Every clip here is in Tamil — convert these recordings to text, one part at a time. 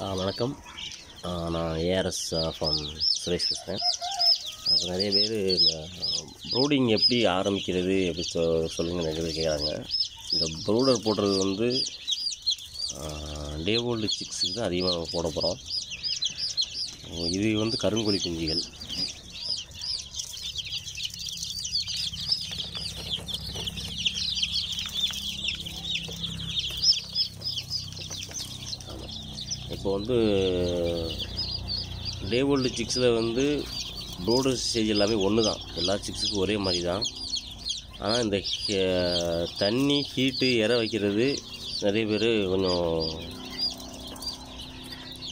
ஆ, வணக்கம். நான் ஏஆர்எஸ் ஃபார்ம் சுரேஷ் பேசுகிறேன் அப்போ நிறைய பேர் இந்த ப்ரூடிங் எப்படி ஆரம்பிக்கிறது எப்படி சொ சொல்லுங்கள் நிறைய பேர் கேட்குறாங்க இந்த ப்ரூடர் போடுறது வந்து டே ஓல்டு சிக்ஸுக்கு தான் அதிகமாக போட போகிறோம் இது வந்து கருங்கோழி குஞ்சுகள். இப்போ வந்து டே ஓல்டு சிக்ஸில் வந்து ப்ரோடர் ஸ்டேஜ் எல்லாமே ஒன்று தான் எல்லா சிக்ஸுக்கும் ஒரே மாதிரி தான் ஆனால் இந்த தண்ணி ஹீட்டு இற வைக்கிறது நிறைய பேர் கொஞ்சம்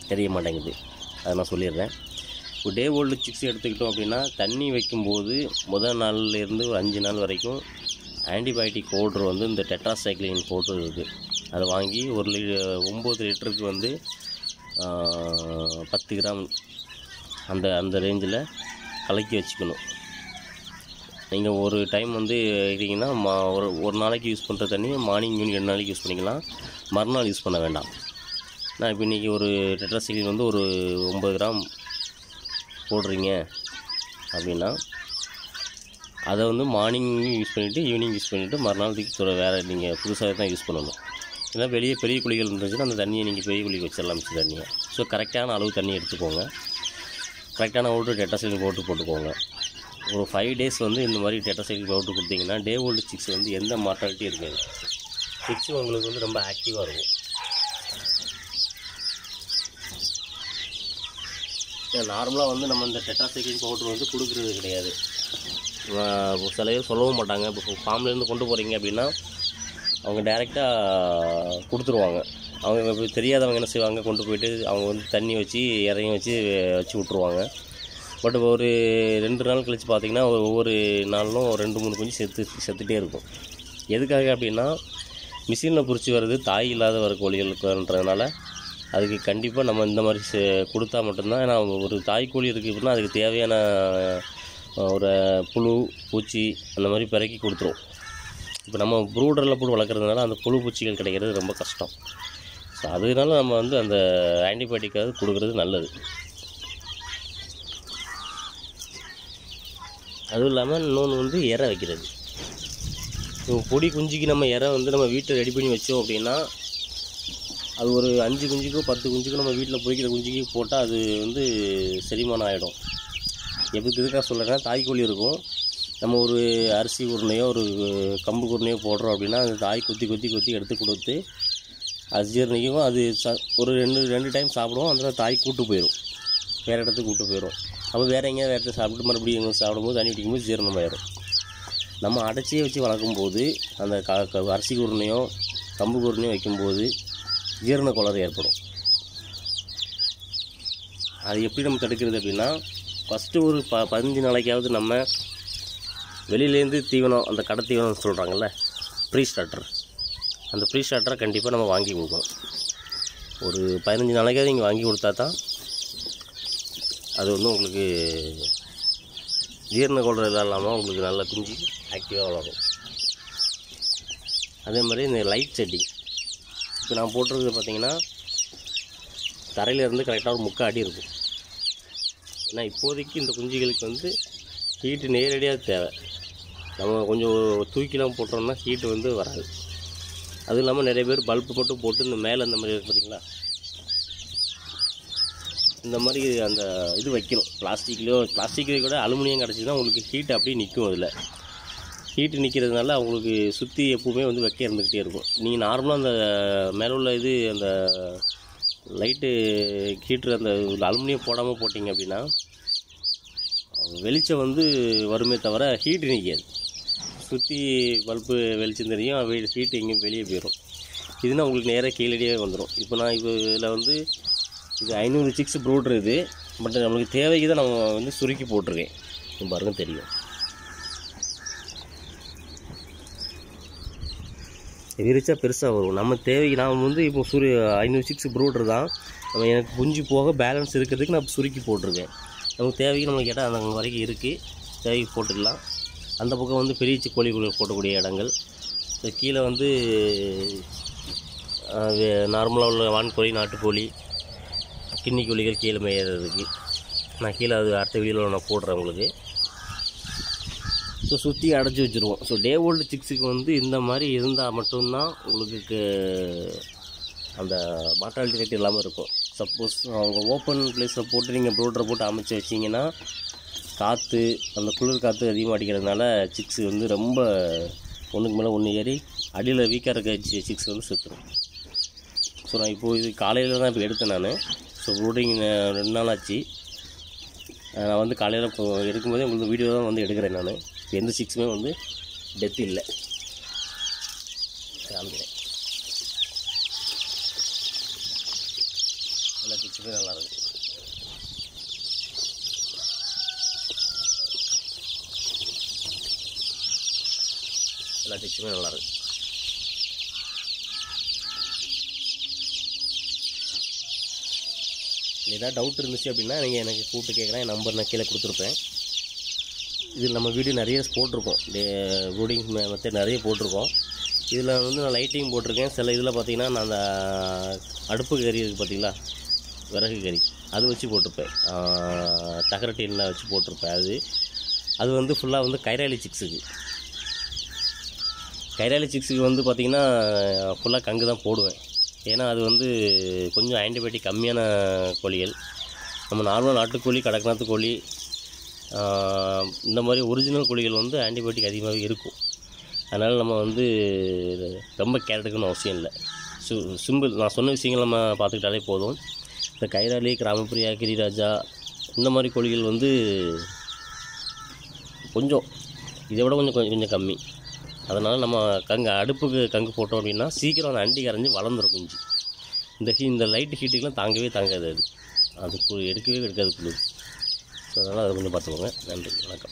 தெரிய மாட்டேங்குது. அதை நான் சொல்லிடுறேன். இப்போ டே ஓல்டு சிக்ஸ் எடுத்துக்கிட்டோம் அப்படின்னா தண்ணி வைக்கும்போது முதல் நாள்லேருந்து ஒரு அஞ்சு நாள் வரைக்கும் ஆன்டிபயோட்டிக் பவுட்ரு வந்து இந்த டெட்ராசைக்ளின் பவுட்ரு இருக்குது அதை வாங்கி ஒரு லி ஒம்பது லிட்டருக்கு வந்து பத்து கிராம் அந்த அந்த ரேஞ்சில் கலக்கி வச்சுக்கணும். நீங்கள் ஒரு டைம் வந்து இருக்கீங்கன்னா மா ஒரு ஒரு நாளைக்கு யூஸ் பண்ணுற தண்ணி மார்னிங் ஈவினிங் ரெண்டு நாளைக்கு யூஸ் பண்ணிக்கலாம். மறுநாள் யூஸ் பண்ண வேண்டாம். நான் இப்போ இன்றைக்கி ஒரு டெட்ராசிலின் வந்து ஒரு ஒம்பது கிராம் போடுறீங்க அப்படின்னா அதை வந்து மார்னிங் யூஸ் பண்ணிவிட்டு ஈவினிங் யூஸ் பண்ணிவிட்டு மறுநாள் தூக்கி வேறு நீங்கள் புதுசாக தான் யூஸ் பண்ணணும். ஏன்னா வெளியே பெரிய குழிகள் இருந்துச்சுன்னா அந்த தண்ணியை நீங்கள் பெரிய குழிக்கு வச்சிடலாம் மிச்ச தண்ணியை. ஸோ கரெக்டான அளவு தண்ணி எடுத்துக்கோங்க. கரெக்டான ஓட்டு சைக்கிள் போட்டு போட்டுக்கோங்க. ஒரு ஃபைவ் டேஸ் வந்து இந்த மாதிரி டெட்டாசைல் பவுட்ரு கொடுத்தீங்கன்னா டே ஓல்டு சிக்ஸ் வந்து எந்த மார்ட்டாலிட்டியும் இருக்காது. சிக்ஸ் உங்களுக்கு வந்து ரொம்ப ஆக்டிவாக இருக்கும். நார்மலாக வந்து நம்ம இந்த டெட்ராசைக்ளின் பவுட்ரு வந்து கொடுக்குறது கிடையாது. ஆஹ் சில பேர் சொல்லவும் மாட்டாங்க. இப்போ ஃபார்ம்லேருந்து கொண்டு போகிறீங்க அப்படின்னா அவங்க டைரெக்டாக கொடுத்துருவாங்க. அவங்க இப்போ தெரியாதவங்க என்ன செய்வாங்க கொண்டு போயிட்டு அவங்க வந்து தண்ணி வச்சு இறையும் வச்சு வச்சு விட்ருவாங்க பட் ஒரு ரெண்டு நாள் கழித்து பார்த்தீங்கன்னா ஒரு ஒவ்வொரு நாளிலும் ரெண்டு மூணு குஞ்சு செத்து செத்துட்டே இருக்கும். எதுக்காக அப்படின்னா மிஷினில் பிடிச்சி வர்றது தாய் இல்லாத வர கோழிகளுக்குன்றதுனால அதுக்கு கண்டிப்பாக நம்ம இந்த மாதிரி செ- கொடுத்தா மட்டும்தான். ஏன்னா ஒரு தாய் கோழி இருக்குது அப்படின்னா அதுக்கு தேவையான ஒரு புழு பூச்சி அந்த மாதிரி பிறக்கி கொடுத்துரும். இப்போ நம்ம ப்ரூடரில் போட்டு வளர்க்குறதுனால அந்த புழு பூச்சிகள் கிடைக்கிறது ரொம்ப கஷ்டம். ஸோ அதனால நம்ம வந்து அந்த ஆன்டிபயோட்டிக்காவது கொடுக்கறது நல்லது. அதுவும் இல்லாமல் இன்னொன்று வந்து இற வைக்கிறது. இப்போ பொடி குஞ்சுக்கு நம்ம இற வந்து நம்ம வீட்டில் ரெடி பண்ணி வச்சோம் அப்படின்னா அது ஒரு அஞ்சு குஞ்சுக்கோ பத்து குஞ்சுக்கோ நம்ம வீட்டில் பொரிக்கிற குஞ்சுக்கு போட்டால் அது வந்து செரிமானம் ஆகிடும் எப்படி இதுக்காக சொல்கிறேன்னா தாய்க்கோழி இருக்கும். நம்ம ஒரு அரிசி உருணையோ ஒரு கம்பு உருணையோ போடுறோம் அப்படின்னா அந்த தாய் கொத்தி கொத்தி கொத்தி எடுத்து கொடுத்து அது அது ச ஒரு ரெண்டு ரெண்டு டைம் சாப்பிடுவோம். அந்த தாய் கூட்டு போயிடும் வேறு இடத்துக்கு கூட்டு போயிடும் அப்போ வேறு எங்கேயாவது வேறு இடத்துல சாப்பிட்டு மறுபடியும் எங்கே சாப்பிடும்போது தண்ணி குடிக்கும்போது ஜீரணமாயிடும் நம்ம அடைச்சியே வச்சு வளர்க்கும் போது அந்த க- அரிசி குருணையோ கம்பு குருணையோ வைக்கும்போது ஜீரண கோளாறு ஏற்படும். அது எப்படி நம்ம தடுக்கிறது அப்படின்னா ஃபஸ்ட்டு ஒரு ப பதினஞ்சு நாளைக்காவது நம்ம வெளியிலேருந்து தீவனம் அந்த கடை தீவனம் சொல்கிறாங்கல்ல ப்ரீ ஸ்டார்டர் அந்த ப்ரீ ஸ்டார்டரை கண்டிப்பாக நம்ம வாங்கி கொடுக்கணும். ஒரு பதினஞ்சு நாளைக்காவது நீங்கள் வாங்கி கொடுத்தா தான் அது வந்து உங்களுக்கு ஜீரண கொள்றது இல்லாமல் உங்களுக்கு நல்லா குஞ்சு ஆக்டிவாக வளரும். அதே மாதிரி இந்த லைட் செட்டிங் இப்போ நான் போட்டிருக்கிறது பார்த்தீங்கன்னா தரையிலேருந்து கரெக்டாக ஒரு முக்கால் அடி இருக்கும். ஏன்னா இப்போதைக்கு இந்த குஞ்சுகளுக்கு வந்து ஹீட்டு நேரடியாக தேவை. நம்ம கொஞ்சம் தூக்கிலாம் போட்டோம்னா ஹீட்டு வந்து வராது. அதுவும் இல்லாமல் நிறைய பேர் பல்பு மட்டும் போட்டு இந்த மேலே இந்த மாதிரி இருக்கு பார்த்தீங்களா இந்த மாதிரி அந்த இது வைக்கணும். பிளாஸ்டிக்லேயோ பிளாஸ்டிக்லேயோ கூட அலுமினியம் கிடச்சிதுன்னா உங்களுக்கு ஹீட் அப்படியே நிற்கும் அதில். ஹீட்டு நிற்கிறதுனால அவங்களுக்கு சுற்றி எப்பவுமே வந்து வெக்க இருந்துக்கிட்டே இருக்கும். நீங்கள் நார்மலாக அந்த மேலே உள்ள இது அந்த லைட்டு ஹீட்ரு அந்த அலுமினியம் போடாமல் போட்டிங்க அப்படின்னா வெளிச்சம் வந்து வருமே தவிர ஹீட்டு நிற்காது சுற்றி பல்பு வெளிச்சம் தெரியும் ஹீட்டு எங்கேயும் வெளியே போயிடும் இதுனா உங்களுக்கு நேராக கீழடியே வந்துடும் இப்போ நான் இப்போ இதில் வந்து இது ஐநூறு சிக்ஸ் ப்ரூட்ரு இது பட் நம்மளுக்கு தேவைக்கு தான் நம்ம வந்து சுருக்கி போட்டிருக்கேன். இது பாருங்க தெரியும். விரிச்சா பெருசாக வரும். நம்ம தேவைக்கு நான் வந்து இப்போ சுரு ஐநூறு சிக்ஸ் ப்ரூட்ரு தான் நம்ம எனக்கு குஞ்சு போக பேலன்ஸ் இருக்கிறதுக்கு நான் சுருக்கி போட்டிருக்கேன். நமக்கு தேவைக்கு நம்மளுக்கு இடம் அந்த வரைக்கும் இருக்குது தேவைக்கு போட்டுக்கலாம். அந்த பக்கம் வந்து பெரிய கோழி போட்டக்கூடிய இடங்கள். இந்த கீழே வந்து நார்மலாக உள்ள வான்கோழி நாட்டுக்கோழி கிண்ணி கோழிகள் கீழே மேயறதுக்கு. நான் கீழே அது அடுத்த வீடியோவில் நான் போடுறேன் உங்களுக்கு. ஸோ சுற்றி அடைச்சி வச்சுருவோம். ஸோ டே ஓல்டு சிக்ஸுக்கு வந்து இந்த மாதிரி இருந்தால் மட்டும்தான் உங்களுக்கு அந்த மார்ட்டாலிட்டி ரேட் இல்லாமல் இருக்கும். சப்போஸ் அவங்க ஓப்பன் பிளேஸில் போட்டு நீங்கள் ப்ரோட்டரை போட்டு அமைச்சு வச்சிங்கன்னா காற்று அந்த குளிர் காற்று அதிகமாக அடிக்கிறதுனால சிக்ஸ் வந்து ரொம்ப ஒன்றுக்கு மேலே ஒன்று ஏறி அடியில் வீக்காக இருக்க சிக்ஸ் வந்து செத்துடும் ஸோ நான் இப்போது இது காலையில் தான் இப்போ எடுத்தேன் நான். ஸோ ப்ரூடிங் ரெண்டு நாள் ஆச்சு. நான் வந்து காலையில் இப்போ எடுக்கும்போதே உங்களுக்கு வீடியோ தான் வந்து எடுக்கிறேன் நான். எந்த சிக்ஸுமே வந்து டெத் இல்லை. காமிக்கிறேன். எல்லா சிக்ஸுமே நல்லாயிருக்கு எல்லா சிக்ஸுமே நல்லா ஏதாவது டவுட் இருந்துச்சு அப்படின்னா நீங்கள் எனக்கு கூப்பிட்டு கேட்குறேன் என் நம்பர் நான் கீழே கொடுத்துருப்பேன். இதில் நம்ம வீடியோ நிறைய போட்டிருக்கோம். ப்ரூடிங் மெத்தட் நிறைய போட்டிருக்கோம். இதில் வந்து நான் லைட்டிங் போட்டிருக்கேன். சில இதில் பார்த்தீங்கன்னா நான் அந்த அடுப்பு கறி இருக்குது பார்த்தீங்களா? விறகு கறி. அது வச்சு போட்டிருப்பேன். தகர டீனில் வச்சு போட்டிருப்பேன். அது அது வந்து ஃபுல்லாக வந்து கைராலி சிக்ஸுக்கு கைராலி சிக்ஸுக்கு வந்து பார்த்திங்கன்னா ஃபுல்லாக கங்கு தான் போடுவேன். ஏன்னா அது வந்து கொஞ்சம் ஆன்டிபயோட்டிக் கம்மியான கோழிகள். நம்ம நார்மல் நாட்டுக்கோழி கடற்கநாத்து கோழி இந்த மாதிரி ஒரிஜினல் கோழிகள் வந்து ஆன்டிபயோட்டிக் அதிகமாகவே இருக்கும். அதனால் நம்ம வந்து ரொம்ப கேர் எடுக்கணும்னு அவசியம் இல்லை. சு சிம்பிள் நான் சொன்ன விஷயங்கள் நம்ம பார்த்துக்கிட்டாலே போதும். இந்த கைராளி கிராமப்பிரியா கிரிராஜா இந்த மாதிரி கோழிகள் வந்து கொஞ்சம் இதை விட கொஞ்சம் கொஞ்சம் கொஞ்சம் கம்மி. அதனால் நம்ம கங்கு அடுப்புக்கு கங்கு போட்டோம் அப்படின்னா சீக்கிரம் அந்த அண்டி கரைஞ்சி வளர்ந்துரும் குஞ்சு. இந்த ஹீ இந்த லைட் ஹீட்டுக்கெலாம் தாங்கவே தாங்காது அது. அது கு- எடுக்கவே எடுக்காது குளிர். ஸோ அதனால் அதை கொஞ்சம் பார்த்துக்கோங்க. நன்றி. வணக்கம்.